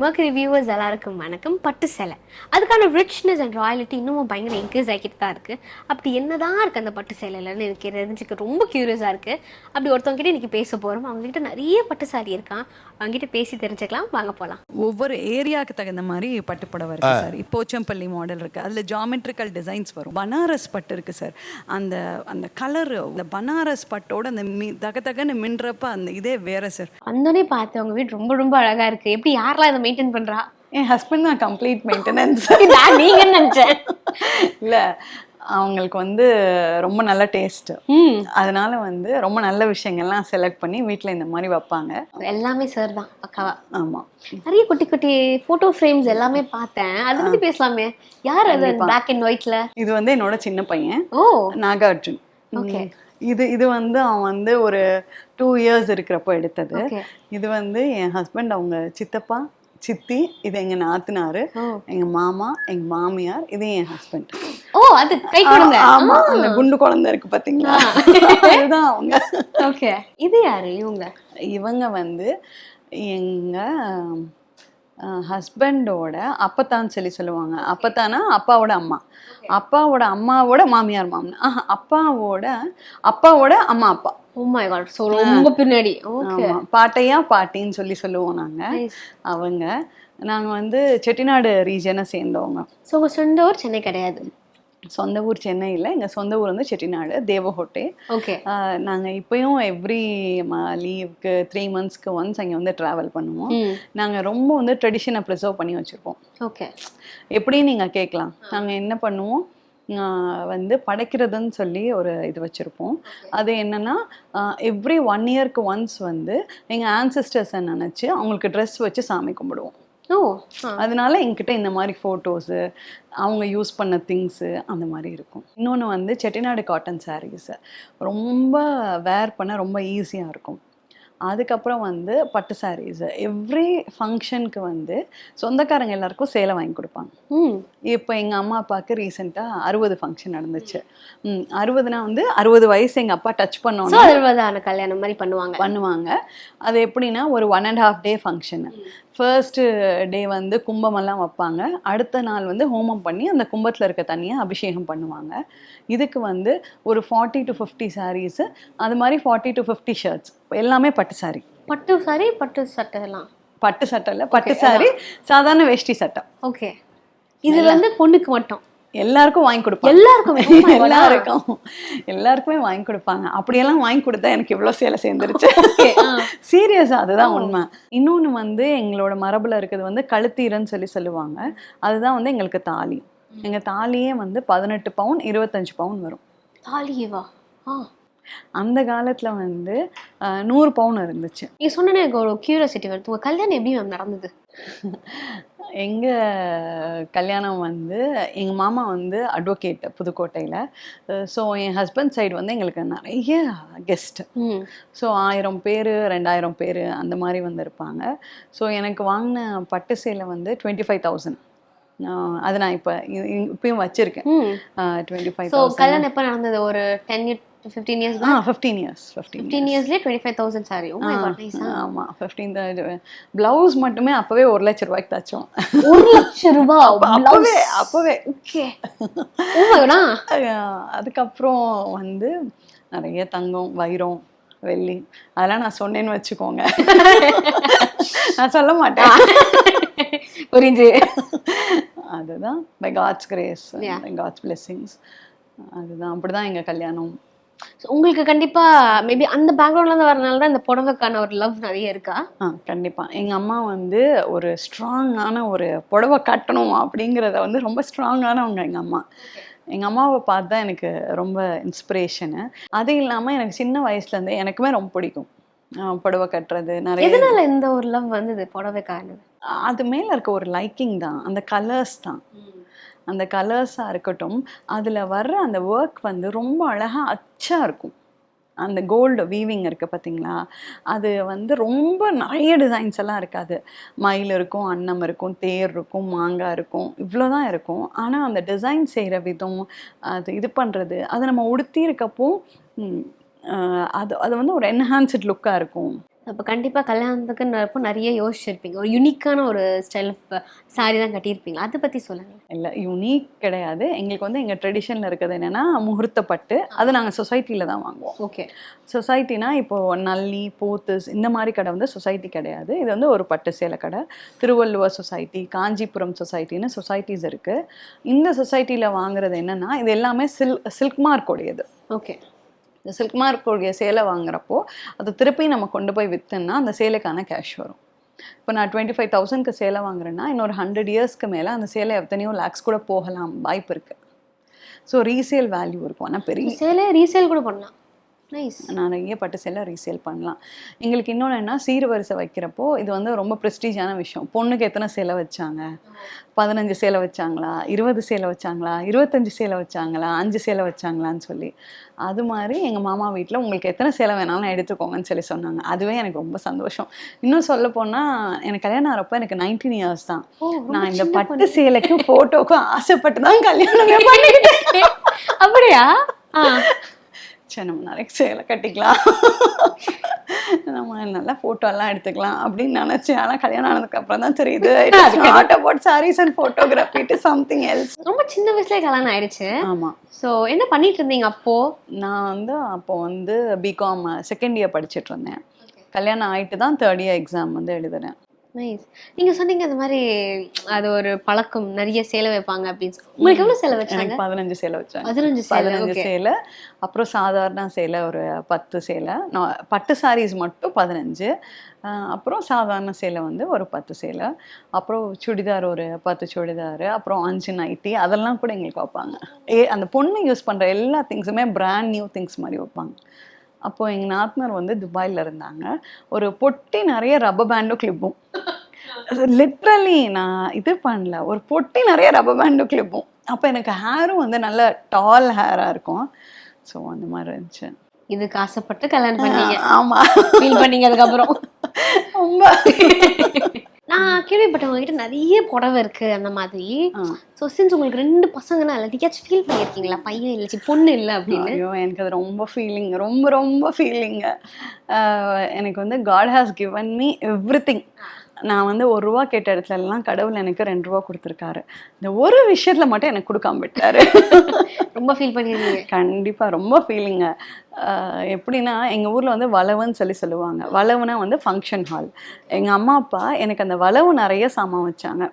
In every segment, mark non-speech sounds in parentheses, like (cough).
Mercury viewers எல்லாருக்கும் வணக்கம். பட்டு சேலை. அதுக்கான ரிச்னஸ் அண்ட் ராயலிட்டி இன்னமும் பயங்கர இன்க்ரீஸ் ஆகிட்டு தான் இருக்குது அப்படி என்னதான் இருக்குது அந்த பட்டு சேலையிலன்னு எனக்கு தெரிஞ்சுக்க ரொம்ப க்யூரியஸாக இருக்குது அப்படி ஒருத்தவங்க கிட்ட இன்னைக்கு பேச போகிறோம் அவங்ககிட்ட நிறைய பட்டு சாரி இருக்கான் அவங்ககிட்ட பேசி தெரிஞ்சுக்கலாம். வாங்க போகலாம் ஒவ்வொரு ஏரியாவுக்கு தகுந்த மாதிரி பட்டு புடவை இருக்கு சார் போச்சம்பள்ளி மாடல் இருக்கு. அதுல ஜாமெட்ரிக்கல் டிசைன்ஸ் வரும். பனாரஸ் பட்டு இருக்கு சார் அந்த அந்த கலர் அந்த பனாரஸ் பட்டோட அந்த மி தக தகன்னு மின்றப்ப அந்த இதே வேற சார் வந்தோடனே பார்த்து அவங்க வீடு ரொம்ப ரொம்ப அழகாக இருக்குது எப்படி யாரெல்லாம் இதை மெயின்டைன் பண்ணுறா என் ஹஸ்பண்ட் தான் கம்ப்ளீட் மெயின்டெனன்ஸ் நான் நீங்கள் நினச்சேன். இல்ல அவங்களுக்கு வந்து ரொம்ப நல்ல டேஸ்ட் அதனால வந்து ரொம்ப நல்ல விஷயங்கள்லாம் செலக்ட் பண்ணி வீட்ல இந்த மாதிரி வைப்பாங்க. எல்லாமே சார் தான் பக்காவா. ஆமா. நிறைய குட்டி குட்டி ஃபோட்டோ ஃப்ரேம்ஸ் எல்லாமே பார்த்தேன். அதை பற்றி பேசலாமே. யார் அது பிளாக் அண்ட் ஒயிட்ல இது வந்து என்னோட சின்ன பையன் ஓ. நாகார்ஜுன். ம். இது இது வந்து அவன் வந்து ஒரு டூ இயர்ஸ் இருக்கிறப்போ எடுத்தது. ஓகே இது வந்து என் ஹஸ்பண்ட் அவங்க சித்தப்பா சித்தி இது எங்க நாத்தனாரு எங்க மாமா எங்க மாமியார் இது என் ஹஸ்பண்ட் ஓ அது கை கொடுங்க ஆமா அந்த குண்டு குழந்தை இருக்கு பாத்தீங்களா? அதுதான் அவங்க. ஓகே. இது யாரு இவங்க? இவங்க வந்து எங்க ஹஸ்பண்டோட அப்பத்தான்னு சொல்லி சொல்லுவாங்க. அப்பத்தானா அப்பாவோட அம்மா. அப்பாவோட அம்மாவோட மாமியார் மாமனார். ஆஹா அப்பாவோட அப்பாவோட அம்மா அப்பா. ரொம்ப பின்னாடி. ஓகே ஆமா. பாட்டையா பாட்டின்னு சொல்லி சொல்லுவோம் நாங்க. அவங்க. நாங்க வந்து செட்டிநாடு ரீஜனை சேர்ந்தவங்க. சோ உங்க சொந்த ஊர் சென்னை கிடையாது. சொந்த ஊர் சென்னையில் எங்கள் சொந்த ஊர் வந்து செட்டிநாடு தேவஹோட்டே ஓகே நாங்கள் இப்போயும் எவ்ரி லீவுக்கு த்ரீ மந்த்ஸ்க்கு ஒன்ஸ் அங்கே வந்து ட்ராவல் பண்ணுவோம். நாங்கள் ரொம்ப வந்து ட்ரெடிஷனை ப்ரிசர்வ் பண்ணி வச்சுருப்போம். ஓகே எப்படி நீங்கள் கேட்கலாம் நாங்கள் என்ன பண்ணுவோம்? வந்து படைக்கிறதுன்னு சொல்லி ஒரு இது வச்சுருப்போம். அது என்னன்னா எவ்ரி ஒன் இயர்க்கு ஒன்ஸ் வந்து எங்கள் ஆன்சிஸ்டர்ஸை நினச்சி அவங்களுக்கு ட்ரெஸ் வச்சு சாமி கும்பிடுவோம். ஓ அதனால என்கிட்ட இந்த மாதிரி ஃபோட்டோஸு அவங்க யூஸ் பண்ண திங்ஸு அந்த மாதிரி இருக்கும். இன்னொன்று வந்து செட்டிநாடு காட்டன் சாரீஸு ரொம்ப வேர் பண்ண ரொம்ப ஈஸியாக இருக்கும். அதுக்கப்புறம் வந்து பட்டு சாரீஸு எவ்ரி ஃபங்க்ஷனுக்கு வந்து சொந்தக்காரங்க எல்லாருக்கும் சேலை வாங்கி கொடுப்பாங்க. இப்போ எங்கள் அம்மா அப்பாவுக்கு ரீசெண்டாக அறுபது ஃபங்க்ஷன் நடந்துச்சு. ம் அறுபதுனா வந்து அறுபது வயசு எங்கள் அப்பா டச் சோ பண்ணோன்னே அறுபதான கல்யாணம் மாதிரி பண்ணுவாங்க. பண்ணுவாங்க. அது எப்படின்னா ஒரு one and half day function first day வந்து கும்பமெல்லாம் வைப்பாங்க. அடுத்த நாள் வந்து ஹோமம் பண்ணி அந்த கும்பத்தில் இருக்க தண்ணியை அபிஷேகம் பண்ணுவாங்க. இதுக்கு வந்து ஒரு ஃபார்ட்டி டு ஃபிஃப்டி சாரீஸு அது மாதிரி ஃபார்ட்டி டு ஃபிஃப்டி ஷர்ட்ஸ் எல்லாமே பட்டு சாரி பட்டு சாரி பட்டு சட்டை எல்லாம். பட்டு சட்டை இல்லை பட்டு சாரி சாதாரண வேஷ்டி சட்டை. ஓகே இது வந்து பொண்ணுக்கு மட்டும். எல்லாருக்கும் வாங்கி கொடுப்பாங்க. எல்லாருக்குமே. (laughs) எல்லாருக்கும். எல்லாருக்குமே வாங்கி கொடுப்பாங்க. அப்படியெல்லாம் வாங்கி கொடுத்தா எனக்கு இவ்வளோ சேலை சேர்ந்துருச்சு. (laughs) சீரியஸா அதுதான் உண்மை. இன்னொன்று வந்து எங்களோட மரபுல இருக்கிறது வந்து கழுத்தீரன்னு சொல்லி சொல்லுவாங்க. அதுதான் வந்து எங்களுக்கு தாலி. எங்க தாலியே வந்து பதினெட்டு பவுன் இருபத்தஞ்சு பவுன் வரும். தாலியேவா? ஆ. அந்த காலத்துல வந்து நூறு பவுன் இருந்துச்சு. நீ சொன்ன எனக்கு ஒரு கியூரியாசிட்டி வருது. உங்க கல்யாணம் எப்படி மேம் நடந்தது? எங்க கல்யாணம் வந்து எங்க மாமா வந்து அட்வொகேட் புதுக்கோட்டையில. ஸோ என் ஹஸ்பண்ட் சைடு வந்து எங்களுக்கு நிறைய கெஸ்ட் ம். ஸோ ஆயிரம் பேர் ரெண்டாயிரம் பேர் அந்த மாதிரி வந்திருப்பாங்க ஸோ எனக்கு வாங்கின பட்டு சேலை வந்து டுவெண்ட்டி ஃபைவ் தௌசண்ட் அது நான் இப்போ இப்பயும் வச்சிருக்கேன். டுவெண்ட்டி ஃபைவ் ஸோ கல்யாணம் எப்போ நடந்தது? ஒரு டென் இயர் ஃபிஃப்டீன் இயர்ஸ் ஆ ஃபிஃப்டீன் இயர்ஸ் ஃபிஃப்டீன் இயர்ஸ்லேயே டுவெண்ட்டி ஃபைவ் தௌசண்ட் சாரி ஆமாம் ஃபிஃப்டீன் ப்ளவுஸ் மட்டுமே அப்போவே ஒரு லட்ச ரூபாய்க்கு தச்சோம். ஒரு லட்சம் ரூபாய் அப்போவே அப்போவே. ஓகே அதுக்கப்புறம் வந்து நிறைய தங்கம் வைரம் வெள்ளி அதெல்லாம் நான் சொன்னேன்னு வச்சுக்கோங்க. (laughs) நான் சொல்ல மாட்டேன். புரியுது (laughs) அதுதான். By God's grace. By God's blessings அதுதான். அப்படிதான் எங்க கல்யாணம். So, உங்களுக்கு கண்டிப்பா மேபி அந்த பேக்ரவுண்ட்ல இருந்து வரனால தான் இந்த புடவைக்கான ஒரு லவ் நிறைய இருக்கா? ஆ கண்டிப்பா. எங்க அம்மா வந்து ஒரு ஸ்ட்ராங்கான ஒரு புடவை கட்டணும் அப்படிங்கிறத வந்து ரொம்ப ஸ்ட்ராங்கானவங்க எங்க அம்மா. எங்க அம்மாவை பார்த்து தான் எனக்கு ரொம்ப இன்ஸ்பிரேஷனு அது இல்லாம எனக்கு சின்ன வயசுல இருந்தே எனக்குமே ரொம்ப பிடிக்கும். புடவை கட்டுறது நிறைய எதனால இந்த ஒரு லவ் வந்தது புடவைக்கானது அது மேல இருக்க ஒரு லைக்கிங் தான் அந்த கலர்ஸ் தான். அந்த கலர்ஸாக இருக்கட்டும் அதில் வர்ற அந்த ஒர்க் வந்து ரொம்ப அழகாக அச்சா இருக்கும். அந்த கோல்டு வீவிங் இருக்குது பார்த்தீங்களா அது வந்து ரொம்ப நிறைய டிசைன்ஸ் எல்லாம் இருக்காது. மயில் இருக்கும் அன்னம் இருக்கும் தேர் இருக்கும் மாங்காய் இருக்கும் இவ்வளோ தான் இருக்கும். ஆனால் அந்த டிசைன் செய்கிற விதம் அது இது பண்ணுறது அதை நம்ம உடுத்தி இருக்கப்போ அது அது வந்து ஒரு என்ஹான்ஸ்ட் லுக்காக இருக்கும். அப்போ கண்டிப்பாக கல்யாணத்துக்குன்றப்போ நிறைய யோசிச்சிருப்பீங்க. ஒரு யூனிக்கான ஒரு ஸ்டைல் சாரி தான் கட்டியிருப்பீங்க அதை பற்றி சொல்லுங்க. இல்லை யூனிக் கிடையாது. எங்களுக்கு வந்து எங்கள் ட்ரெடிஷனில் இருக்கிறது என்னென்னா முகூர்த்த பட்டு அது நாங்கள் சொசைட்டியில் தான் வாங்குவோம். ஓகே. சொசைட்டினா இப்போது நல்லி போத்தஸ் இந்த மாதிரி கடை வந்து சொசைட்டி கிடையாது. இது வந்து ஒரு பட்டு சேலை கடை. திருவள்ளுவர் சொசைட்டி காஞ்சிபுரம் சொசைட்டின்னு சொசைட்டிஸ் இருக்குது இந்த சொசைட்டியில் வாங்குறது என்னென்னா இது எல்லாமே சில் சில்க் மார்க் உடையது. ஓகே. இந்த சில்க் மார்க் சேலை வாங்குறப்போ அதை திருப்பி நம்ம கொண்டு போய் விற்றுன்னா அந்த சேலைக்கான கேஷ் வரும். இப்போ நான் டுவெண்ட்டி ஃபைவ் தௌசண்ட்க்கு சேலை வாங்குறேன்னா இன்னொரு ஹண்ட்ரட் இயர்ஸ்க்கு மேலே அந்த சேலை எத்தனையோ லேக்ஸ் கூட போகலாம் வாய்ப்பு இருக்குது ஸோ ரீசேல் வேல்யூ இருக்கும். ஆனால் பெரிய சேலை ரீசேல் கூட பண்ணலாம். நைஸ் நிறைய பட்டு சேலை ரீசேல் பண்ணலாம். எங்களுக்கு இன்னொன்று என்ன சீர்வரிசை வைக்கிறப்போ இது வந்து ரொம்ப ப்ரெஸ்டீஜான விஷயம். பொண்ணுக்கு எத்தனை சேலை வச்சாங்க? பதினஞ்சு சேலை வச்சாங்களா? இருபது சேலை வச்சாங்களா? இருபத்தஞ்சு சேலை வச்சாங்களா? அஞ்சு சேலை வச்சாங்களான்னு சொல்லி. அது மாதிரி எங்கள் மாமா வீட்டில் உங்களுக்கு எத்தனை சேலை வேணாலும் எடுத்துக்கோங்கன்னு சொல்லி சொன்னாங்க. அதுவே எனக்கு ரொம்ப சந்தோஷம். இன்னும் சொல்ல போனால் எனக்கு கல்யாணம் ஆகிறப்போ எனக்கு நைன்டீன் இயர்ஸ் தான். நான் இந்த பட்டு சேலைக்கும் ஃபோட்டோக்கும் ஆசைப்பட்டு தான் கல்யாணமே (laughs) பண்ணிக்கிட்டேன் அப்படியா? சரி நம்ம நிறைய சேலை கட்டிக்கலாம். நம்ம நல்லா எல்லாம் எடுத்துக்கலாம் அப்படின்னு நினைச்சேன். ஆனா கல்யாணம் ஆனதுக்கு அப்புறம் தான் தெரியுது. Not about saris and photography to something else ரொம்ப சின்ன வயசுல கல்யாணம் ஆயிடுச்சு. ஆமா. ஸோ என்ன பண்ணிட்டு இருந்தீங்க அப்போ? நான் வந்து அப்போ வந்து பிகாம் செகண்ட் இயர் படிச்சிட்டு இருந்தேன். கல்யாணம் ஆயிட்டு தான் தேர்ட் இயர் எக்ஸாம் வந்து எழுதுனேன். நைஸ் நீங்க சொன்னீங்க அந்த மாதிரி அது ஒரு பழக்கம். நிறைய சேலை வைப்பாங்க அப்படின்னு. உங்களுக்கு எவ்வளவு சேலை வச்சாங்க? பதினஞ்சு சேலை வச்சாங்க. பதினஞ்சு பதினஞ்சு சேலை. அப்புறம் சாதாரண சேலை ஒரு பத்து சேலை. நான் பட்டு சாரீஸ் மட்டும் பதினஞ்சு. அப்புறம் சாதாரண சேலை வந்து ஒரு பத்து சேலை. அப்புறம் சுடிதார் ஒரு பத்து சுடிதார். அப்புறம் அஞ்சு நைட்டி அதெல்லாம் கூட எங்களுக்கு வைப்பாங்க. ஏ அந்த பொண்ணு யூஸ் பண்ணுற எல்லா திங்ஸுமே பிராண்ட் நியூ திங்ஸ் மாதிரி வைப்பாங்க. அப்போது எங்கள் நாத்தனார் வந்து துபாயில் இருந்தாங்க. ஒரு பொட்டி நிறைய ரப்பர் பேண்டும் கிளிப்பும் லிட்ரலி நான் இது பண்ணல. ஒரு பொட்டி நிறைய ரப்பர் பேண்டும் கிளிப்பும் அப்போ எனக்கு ஹேரும் வந்து நல்ல டால் ஹேராக இருக்கும். ஸோ அந்த மாதிரி இருந்துச்சு. இதுக்கு ஆசைப்பட்டு கல்யாணம் பண்ணீங்க. ஆமா. ஃபீல் பண்ணீங்க அதுக்கப்புறம். ரொம்ப. நான் கேள்விப்பட்டவங்க கிட்ட நிறைய புடவை இருக்கு அந்த மாதிரி. ஸோ சின்ஸ் உங்களுக்கு ரெண்டு பசங்கன்னா எல்லாத்தையாச்சும் ஃபீல் பண்ணியிருக்கீங்களா? பையன் இல்லை பொண்ணு இல்லை அப்படின்னு. ஐயோ எனக்கு அது ரொம்ப ஃபீலிங் ரொம்ப ரொம்ப ஃபீலிங்கு எனக்கு வந்து God has given me every நான் வந்து ஒரு ரூபா கேட்ட இடத்துல எல்லாம் கடவுள் எனக்கு ரெண்டு ரூபா கொடுத்துருக்காரு. இந்த ஒரு விஷயத்துல மட்டும் எனக்கு கொடுக்காம விட்டாரு. ரொம்ப ஃபீல் பண்ணியிருந்தீங்க கண்டிப்பா ரொம்ப ஃபீலிங்க எப்படின்னா எங்க ஊர்ல வந்து வளவுன்னு சொல்லி சொல்லுவாங்க. வளவுனா வந்து ஃபங்க்ஷன் ஹால் எங்க அம்மா அப்பா எனக்கு அந்த வளவு நிறைய சாமான் வச்சாங்க.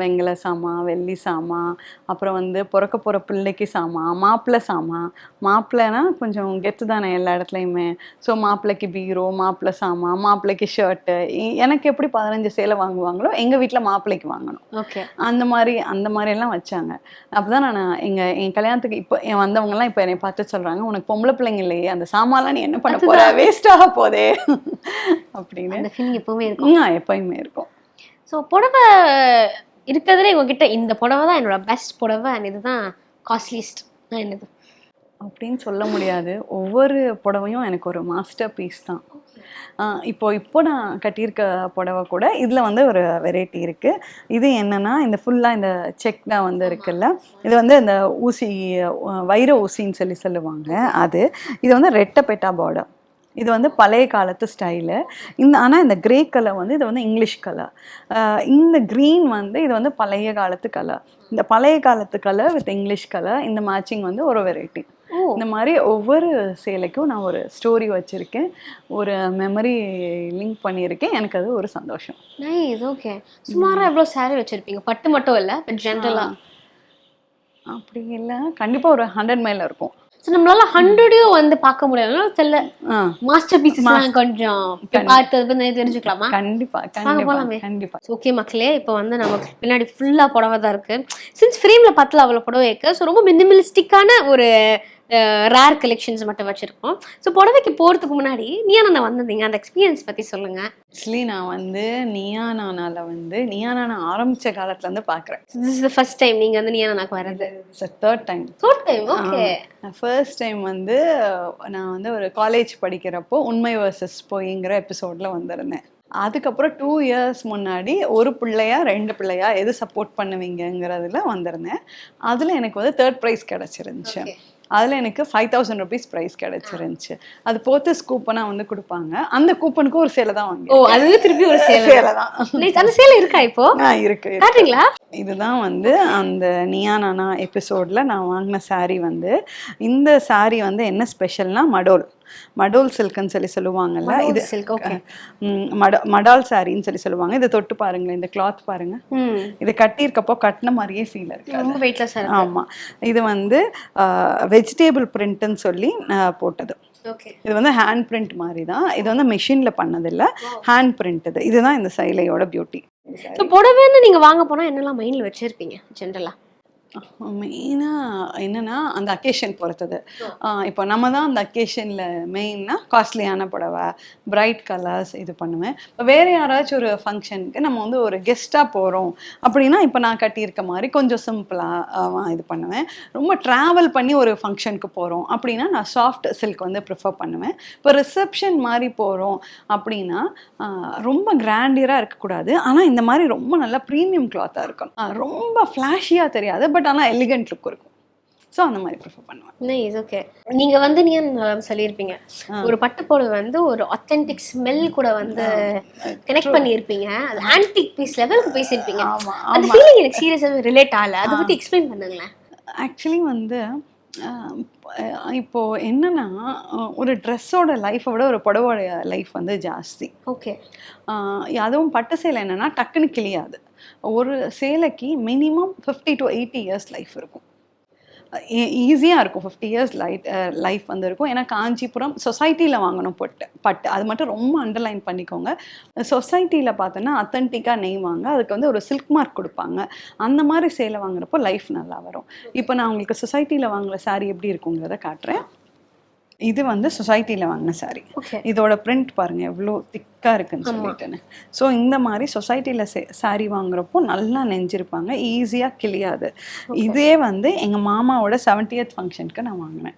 வெங்கல சாமான் வெள்ளி சாமான் அப்புறம் வந்து பிறக்க போகிற பிள்ளைக்கு சாமான் மாப்பிள்ளை சாமான் மாப்பிள்ளைனா கொஞ்சம் கெத்து தானே எல்லா இடத்துலையுமே. ஸோ மாப்பிள்ளைக்கு பீரோ மாப்பிள்ளை சாமான் மாப்பிள்ளைக்கு ஷர்ட்டு எனக்கு எப்படி பதினஞ்சு சேலை வாங்குவாங்களோ எங்கள் வீட்டில் மாப்பிள்ளைக்கு வாங்கணும். ஓகே அந்த மாதிரி அந்த மாதிரி எல்லாம் வச்சாங்க. அப்பதான் நான் எங்க என் கல்யாணத்துக்கு இப்போ என் வந்தவங்கலாம் இப்போ என்னை பார்த்து சொல்றாங்க உனக்கு பொம்பளை பிள்ளைங்க இல்லையே அந்த சாமான்லாம் நீ என்ன பண்ண போற? வேஸ்ட் ஆக போதே. அப்படின்னு. எப்பவுமே இருக்கும். எப்பயுமே இருக்கும். ஸோ புடவை இருக்கிறதுல உங்ககிட்ட இந்த புடவை தான் என்னோட பெஸ்ட் புடவை அண்ட் இதுதான் காஸ்ட்லிஸ்ட் என்னது. அப்படின்னு சொல்ல முடியாது. ஒவ்வொரு புடவையும் எனக்கு ஒரு மாஸ்டர் பீஸ் தான் இப்போ இப்போ நான் கட்டியிருக்க புடவை கூட இதில் வந்து ஒரு வெரைட்டி இருக்குது இது என்னென்னா இந்த ஃபுல்லாக இந்த செக் தான் வந்து இருக்குல்ல. இது வந்து இந்த ஊசி வைர ஊசின்னு சொல்லி சொல்லுவாங்க அது. இது வந்து ரெட்டப்பெட்டா பார்டர் இது வந்து பழைய காலத்து ஸ்டைலு. இந்த ஆனால் இந்த கிரே கலர் வந்து இது வந்து இங்கிலீஷ் கலர் இந்த க்ரீன் வந்து இது வந்து பழைய காலத்து கலர் இந்த பழைய காலத்து கலர் வித் இங்கிலீஷ் கலர் இந்த மேட்சிங் வந்து ஒரு வெரைட்டி இந்த மாதிரி ஒவ்வொரு சேலைக்கும் நான் ஒரு ஸ்டோரி வச்சுருக்கேன். ஒரு மெமரி லிங்க் பண்ணியிருக்கேன். எனக்கு அது ஒரு சந்தோஷம். நைஸ் ஓகே சுமாரா எவ்வளோ saree வச்சிருப்பீங்க? பட்டு மட்டும் இல்லை பட் ஜென்ரலா அப்படி இல்லை. கண்டிப்பாக ஒரு ஹண்ட்ரட் மைல் இருக்கும். ஸோ நம்மளால ஹண்ட்ரடையும் வந்து பார்க்க முடியல சில மாஸ்டர் பீசஸ்லாம் கொஞ்சம் பார்த்தது பத்தி தெரிஞ்சுக்கலாமா? கண்டிப்பா போலாமே. கண்டிப்பா. ஓகே மக்களே இப்போ வந்து நமக்கு பின்னாடி ஃபுல்லாக புடவை தான் இருக்கு. சின்ஸ் ஃப்ரேமில் பத்தில் அவ்வளோ புடவை இருக்கு. ஸோ ரொம்ப மினிமலிஸ்டிக்கான ஒரு ரேர் கலெக்ஷன்ஸ் மட்டும் வச்சிருக்கோம். ஸோ புடவைக்கு போகிறதுக்கு முன்னாடி நீயா நான் வந்திருந்தீங்க. அந்த எக்ஸ்பீரியன்ஸ் பற்றி சொல்லுங்க. ஆக்சுவலி நான் வந்து நியானானால வந்து நியானான ஆரம்பிச்ச காலத்துல இருந்து பார்க்குறேன் this is the first time நீங்கள் வந்து நீயா நாக்கு வர்றது third time fourth time okay first time வந்து நான் வந்து ஒரு காலேஜ் படிக்கிறப்போ உண்மை வர்சஸ் பொய்ங்கிற எபிசோட்ல வந்திருந்தேன். அதுக்கப்புறம் டூ இயர்ஸ் முன்னாடி ஒரு பிள்ளையா ரெண்டு பிள்ளையா எது சப்போர்ட் பண்ணுவீங்கங்கிறதுல வந்திருந்தேன். அதில் எனக்கு வந்து தேர்ட் ப்ரைஸ் கிடச்சிருந்துச்சு. அதில் எனக்கு ஃபைவ் தௌசண்ட் ருபீஸ் ப்ரைஸ் கிடச்சிருந்துச்சு. அது போத்தஸ் கூப்பனாக வந்து கொடுப்பாங்க. அந்த கூப்பனுக்கு ஒரு சேலை தான் ஓ வாங்கி அது திருப்பி ஒரு சேலை. சேலை தான். அந்த சேலை இருக்கா இப்போ? இருக்கு. காட்டுறீங்களா? இதுதான் வந்து அந்த நியா நானா எபிசோடில் நான் வாங்கின saree வந்து. இந்த saree வந்து என்ன ஸ்பெஷல்னா மடோல். மடோல் சில்க்னு சொல்லி சொல்லுவாங்கல்ல இது சில்க் ஓகே மடால் சாரின்னு சொல்லி சொல்லுவாங்க. இதை தொட்டு பாருங்களேன் இந்த கிளாத் பாருங்க. இது கட்டியிருக்கப்போ கட்டின மாதிரியே ஃபீல் இருக்கு ரொம்ப வெயிட்லெஸ் இருக்கு. ஆமா. இது வந்து வெஜிடேபிள் பிரிண்ட்னு சொல்லி போட்டது. ஓகே இது வந்து ஹேண்ட் பிரிண்ட் மாதிரி தான் இது வந்து மிஷினில் பண்ணதில்ல. ஹேண்ட் பிரிண்ட் இது இதுதான் இந்த சைலையோட பியூட்டி புடவைன்னு நீங்க வாங்க போனா என்னெல்லாம் மைண்ட்ல வச்சிருப்பீங்க ஜென்ரலா மெயினாக என்னன்னா அந்த அக்கேஷன் பொறுத்தது. இப்போ நம்ம தான் அந்த அக்கேஷனில் மெயின்னா காஸ்ட்லியான புடவை பிரைட் கலர்ஸ் இது பண்ணுவேன். இப்போ வேறு யாராச்சும் ஒரு ஃபங்க்ஷனுக்கு நம்ம வந்து ஒரு கெஸ்ட்டாக போகிறோம் அப்படின்னா இப்போ நான் கட்டியிருக்க மாதிரி கொஞ்சம் சிம்பிளாக இது பண்ணுவேன். ரொம்ப ட்ராவல் பண்ணி ஒரு ஃபங்க்ஷனுக்கு போகிறோம் அப்படின்னா நான் சாஃப்ட் சில்க் வந்து ப்ரிஃபர் பண்ணுவேன். இப்போ ரிசப்ஷன் மாதிரி போகிறோம் அப்படின்னா ரொம்ப கிராண்டியராக இருக்கக்கூடாது. ஆனால் இந்த மாதிரி ரொம்ப நல்லா ப்ரீமியம் கிளாத்தாக இருக்கணும். ரொம்ப ஃப்ளாஷியாக தெரியாது. பட் ஆனால் எலிகண்ட் லுக் இருக்கும். ஸோ அந்த மாதிரி ப்ரிஃபர் பண்ணுவேன். நைஸ் ஓகே நீங்க வந்து நீ சொல்லியிருப்பீங்க. ஒரு பட்டு புடவை வந்து ஒரு ஆத்தென்டிக் ஸ்மெல் கூட வந்து கனெக்ட் பண்ணியிருப்பீங்க. அது ஆன்டிக் பீஸ் லெவலுக்கு பேசியிருப்பீங்க. அந்த ஃபீலிங் எனக்கு சீரியஸாக ரிலேட் ஆகல. அதை பத்தி எக்ஸ்பிளைன் பண்ணுங்களேன். ஆக்சுவலி வந்து இப்போ என்னன்னா ஒரு ட்ரெஸ்ஸோட லைஃப்பை விட ஒரு புடவோட லைஃப் வந்து ஜாஸ்தி. ஓகே அதுவும் பட்டு சேலை என்னன்னா டக்குன்னு கிளியாது ஒரு சேலைக்கு minimum fifty to eighty years life இருக்கும். ஈஸியாக இருக்கும். ஃபிஃப்டி இயர்ஸ் லைட் லைஃப் வந்து இருக்கும் ஏன்னா காஞ்சிபுரம் சொசைட்டியில் வாங்கணும் பட்டு பட்டு. அது மட்டும் ரொம்ப அண்டர்லைன் பண்ணிக்கோங்க. சொசைட்டியில் பார்த்தோன்னா அத்தன்டிக்காக நெய்வாங்க அதுக்கு வந்து ஒரு சில்க் மார்க் கொடுப்பாங்க. அந்த மாதிரி சேலை வாங்குறப்போ லைஃப் நல்லா வரும். இப்போ நான் உங்களுக்கு சொசைட்டியில் வாங்குற saree எப்படி இருக்குங்கிறத காட்டுறேன். இது வந்து சொசைட்டியில் வாங்கின ஓகே இதோட பிரிண்ட் பாருங்க எவ்வளோ திக்காக இருக்குன்னு சொல்லிட்டுன்னு. ஸோ இந்த மாதிரி சொசைட்டியில் saree வாங்குறப்போ நல்லா நெஞ்சிருப்பாங்க ஈஸியாக கிளியாது இதே வந்து எங்கள் மாமாவோட செவன்டியத் ஃபங்க்ஷனுக்கு நான் வாங்கினேன்.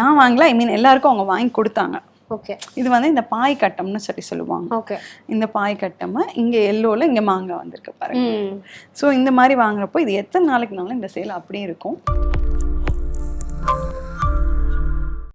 நான் வாங்கல ஐ மீன் எல்லாருக்கும் அவங்க வாங்கி கொடுத்தாங்க. ஓகே இது வந்து இந்த பாய் கட்டம்னு சொல்லி சொல்லுவாங்க. ஓகே இந்த பாய் கட்டம் இங்கே எல்லோவில் இங்கே மாங்காய் வந்திருக்கு பாருங்க. ஸோ இந்த மாதிரி வாங்குறப்போ இது எத்தனை நாளைக்குனாலும் இந்த சேல் அப்படியே இருக்கும்.